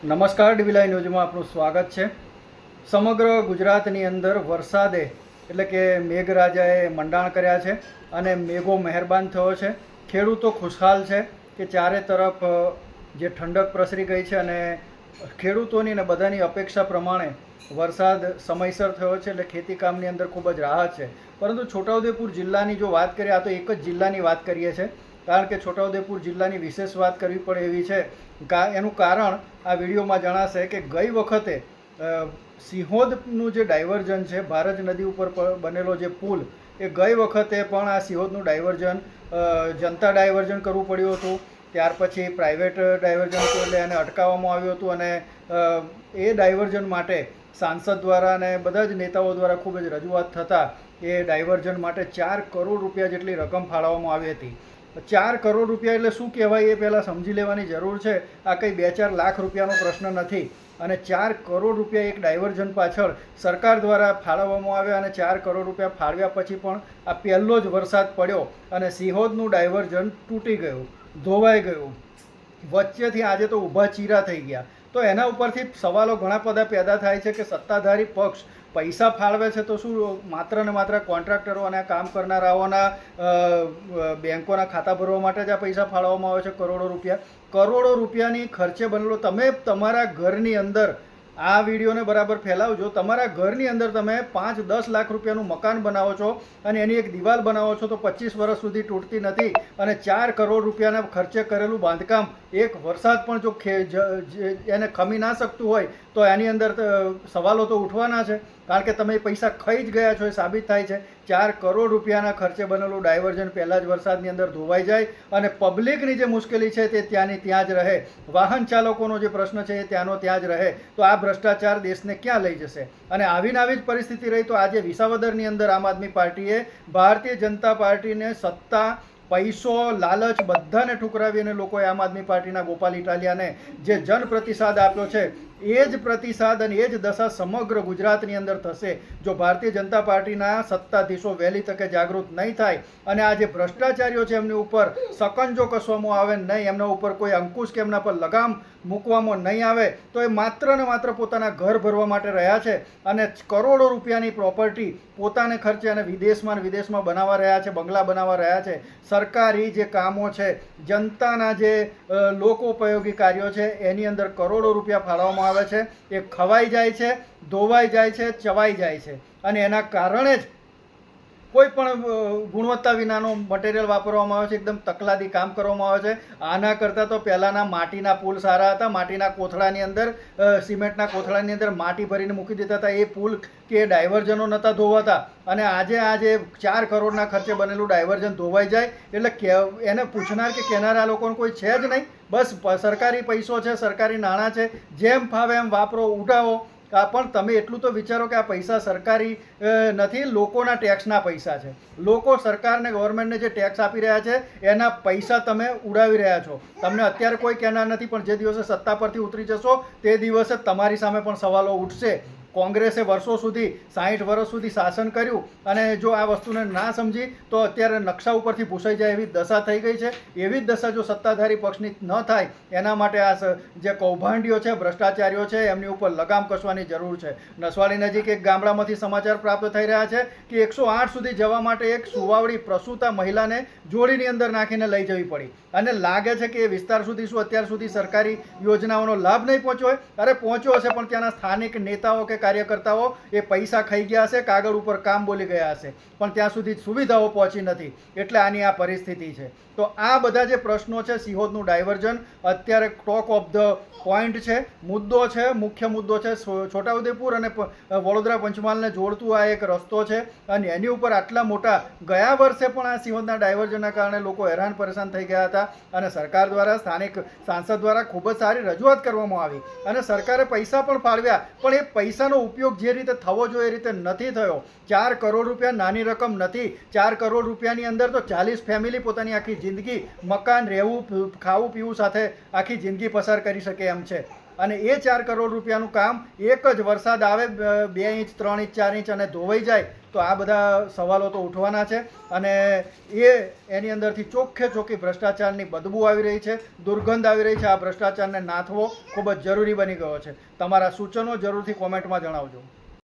નમસ્કાર ડીવીલાઈ ન્યૂઝમાં આપનું સ્વાગત છે. સમગ્ર ગુજરાતની અંદર વરસાદે એટલે કે મેઘરાજાએ મંડાણ કર્યા છે અને મેઘો મહેરબાન થયો છે. ખેડૂતો ખુશહાલ છે કે ચારે તરફ જે ઠંડક પ્રસરી ગઈ છે અને ખેડૂતોની ને બધાની અપેક્ષા પ્રમાણે વરસાદ સમયસર થયો છે એટલે ખેતી કામની અંદર ખૂબ જ રાહત છે. પરંતુ છોટાઉદેપુર જિલ્લાની જો વાત કરીએ, આ તો એક જ જિલ્લાની વાત કરીએ છીએ. કારણ કે છોટાઉદેપુર જિલ્લાની વિશેષ વાત કરવી પડે એવી છે. એનું કારણ આ વિડીયોમાં જણાશે કે ગઈ વખતે સિંહોદનું જે ડાયવર્ઝન છે, ભારત નદી ઉપર બનેલો જે પુલ, એ ગઈ વખતે પણ આ સિંહોદનું ડાયવર્ઝન જનતા ડાયવર્ઝન કરવું પડ્યું હતું. ત્યાર પછી પ્રાઇવેટ ડાયવર્ઝન હતું એટલે એને અટકાવવામાં આવ્યું હતું અને એ ડાયવર્ઝન માટે સાંસદ દ્વારા અને બધા જ નેતાઓ દ્વારા ખૂબ જ રજૂઆત થતાં એ ડાયવર્ઝન માટે ચાર કરોડ રૂપિયા જેટલી રકમ ફાળવવામાં આવી હતી. ચાર કરોડ રૂપિયા એટલે શું કહેવાય એ પહેલાં સમજી લેવાની જરૂર છે. આ કંઈ બે ચાર લાખ રૂપિયાનો પ્રશ્ન નથી. અને ચાર કરોડ રૂપિયા એક ડાયવર્ઝન પાછળ સરકાર દ્વારા ફાળવવામાં આવ્યા અને ચાર કરોડ રૂપિયા ફાળવ્યા પછી પણ આ પહેલો જ વરસાદ પડ્યો અને સિહોદનું ડાયવર્ઝન તૂટી ગયું, ધોવાઈ ગયું. વચ્ચેથી આજે તો ઊભા ચીરા થઈ ગયા. તો એના ઉપરથી સવાલો ઘણા બધા પેદા થાય છે કે સત્તાધારી પક્ષ પૈસા ફાળવે છે તો શું માત્ર ને માત્ર કોન્ટ્રાક્ટરો અને કામ કરનારાઓના બેંકોના ખાતા ભરવા માટે જ આ પૈસા ફાળવવામાં આવે છે? કરોડો રૂપિયા. કરોડો રૂપિયાની ખર્ચે બનેલો તમે તમારા ઘરની અંદર આ વિડીયોને બરાબર ફેલાવજો. તમારા ઘરની અંદર તમે પાંચ દસ લાખ રૂપિયાનું મકાન બનાવો છો અને એની એક દિવાલ બનાવો છો તો પચીસ વર્ષ સુધી તૂટતી નથી અને ચાર કરોડ રૂપિયાના ખર્ચે કરેલું બાંધકામ એક વરસાદ પણ જ- એને ખમી ના શકતું હોય તો એની અંદર સવાલો તો ઉઠવાના છે. કારણ કે તમે પૈસા ખાઈ જ ગયા છો, એ સાબિત થાય છે. ચાર કરોડ રૂપિયાના ખર્ચે બનેલું ડાયવર્ઝન પહેલાં જ વરસાદની અંદર ધોવાઈ જાય અને પબ્લિકની જે મુશ્કેલી છે તે ત્યાંની ત્યાં જ રહે. વાહન ચાલકોનો જે પ્રશ્ન છે એ ત્યાંનો ત્યાં જ રહે. તો આ ભ્રષ્ટાચાર દેશને ક્યાં લઈ જશે? અને આવીને આવી જ પરિસ્થિતિ રહી તો આજે વિસાવદરની અંદર આમ આદમી પાર્ટીએ ભારતીય જનતા પાર્ટીને સત્તા, પૈસો, લાલચ બધાને ઠુકરાવી અને લોકોએ આમ આદમી પાર્ટીના ગોપાલ ઇટાલિયાને જે જન પ્રતિસાદ આપ્યો છે એ જ પ્રતિસાદ અને એ જ દશા સમગ્ર ગુજરાતની અંદર થશે. જો ભારતીય જનતા પાર્ટીના સત્તાધીશો વહેલી તકે જાગૃત નહીં થાય અને આ જે ભ્રષ્ટાચારીઓ છે એમની ઉપર સકંજો કસવામાં આવે નહીં, એમના ઉપર કોઈ અંકુશ કે એમના પર લગામ મૂકવામાં નહીં આવે, તો એ માત્ર ને માત્ર પોતાના ઘર ભરવા માટે રહ્યા છે અને કરોડો રૂપિયાની પ્રોપર્ટી પોતાને ખર્ચે અને વિદેશમાં વિદેશમાં બનાવવા રહ્યા છે, બંગલા બનાવવા રહ્યા છે. સરકારી જે કામો છે, જનતાના જે લોકોપયોગી કાર્યો છે, એની અંદર કરોડો રૂપિયા ફાળવવામાં આવે છે, એ ખવાઈ જાય છે, ધોવાઈ જાય છે, ચવાઈ જાય છે. અને એના કારણે જ કોઈ પણ ગુણવત્તા વિનાનો મટીરિયલ વાપરવામાં આવે છે, એકદમ તકલાદી કામ કરવામાં આવે છે. આના કરતાં તો પહેલાંના માટીના પુલ સારા હતા. માટીના કોથળાની અંદર સિમેન્ટના કોથળાની અંદર માટી ભરીને મૂકી દેતા હતા. એ પુલ કે ડાયવર્જનો નહોતા ધોવાતા. અને આજે આજે ચાર કરોડના ખર્ચે બનેલું ડાયવર્જન ધોવાઈ જાય. એટલે કે, એને પૂછનાર કે કહેનારા લોકોને કોઈ છે જ નહીં. બસ સરકારી પૈસો છે, સરકારી નાણાં છે. જેમ ફાવે એમ વાપરો, ઉઠાવો. પણ તમે એટલું તો વિચારો કે આ પૈસા સરકારી નથી, લોકોના ટેક્સના પૈસા છે. લોકો સરકારને, ગવર્મેન્ટને જે ટેક્સ આપી રહ્યા છે, એના પૈસા તમે ઉડાવી રહ્યા છો. તમને અત્યારે કોઈ કહેનાર નથી, પણ જે દિવસે સત્તા પરથી ઉતરી જશો, તે દિવસે તમારી સામે પણ સવાલો ઉઠશે. કોંગ્રેસે વર્ષો સુધી, સાહીઠ વર્ષ સુધી શાસન કર્યું અને જો આ વસ્તુને ના સમજી, તો અત્યારે નકશા ઉપરથી પૂછાઈ જાય એવી દશા થઈ ગઈ છે. એવી જ દશા જો સત્તાધારી પક્ષની ન થાય, એના માટે આ જે કૌભાંડીઓ છે, ભ્રષ્ટાચારીઓ છે, એમની ઉપર લગામ કસવાની જરૂર છે. નસવાડી નજીક એક ગામડામાંથી સમાચાર પ્રાપ્ત થઈ રહ્યા છે કે એકસો આઠ સુધી જવા માટે એક સુવાવડી પ્રસૂતા મહિલાને જોડીની અંદર નાખીને લઈ જવી પડી. અને લાગે છે કે એ વિસ્તાર સુધી શું અત્યાર સુધી સરકારી યોજનાઓનો લાભ નહીં પહોંચ્યો હોય? અરે પહોંચ્યો હશે પણ ત્યાંના સ્થાનિક નેતાઓ કે કાર્યકર્તાઓ એ પૈસા ખાઈ ગયા હશે, કાગળ ઉપર કામ બોલી ગયા હશે. પણ ત્યાં સુધી સુવિધાઓ પહોંચી નથી. એટલે આની આ પરિસ્થિતિ છે. તો આ બધા જે પ્રશ્નો છે, સિહોદનું ડાયવર્ઝન, અત્યારે ટોક ઓફ ધ પોઈન્ટ છે, મુદ્દો છે, મુખ્ય મુદ્દો છે છોટાઉદેપુર અને વડોદરા પંચમહાલને જોડતું આ એક રસ્તો છે. અને એની ઉપર આટલા મોટા, ગયા વર્ષે પણ આ સિહોદના ડાયવર્ઝનના કારણે લોકો હેરાન પરેશાન થઈ ગયા હતા. અને સરકાર દ્વારા, સ્થાનિક સાંસદ દ્વારા ખૂબ જ સારી રજૂઆત કરવામાં આવી. અને સરકારે પૈસા પણ ફાળવ્યા. પણ એ પૈસાનો ઉપયોગ જે રીતે થવો જોઈએ એ રીતે નથી થયો. ચાર કરોડ રૂપિયા નાની રકમ નથી. ચાર કરોડ રૂપિયાની અંદર તો ચાલીસ ફેમિલી પોતાની આખી જિંદગી મકાન, રહેવું, ખાવું, પીવું સાથે આખી જિંદગી પસાર કરી શકે એમ છે. અને એ ચાર કરોડ રૂપિયાનું કામ એક જ વરસાદ આવે, બે ઇંચ, ત્રણ ઇંચ, ચાર ઇંચ અને ધોવાઈ જાય, તો આ બધા સવાલો તો ઉઠવાના છે. અને એ એની અંદરથી ચોખ્ખે ચોખ્ખી ભ્રષ્ટાચારની બદબુ આવી રહી છે. દુર્ગંધ આવી રહી છે. આ ભ્રષ્ટાચારને નાથવો ખૂબ જ જરૂરી બની ગયો છે. તમારા સૂચનો જરૂરથી કોમેન્ટમાં જણાવજો.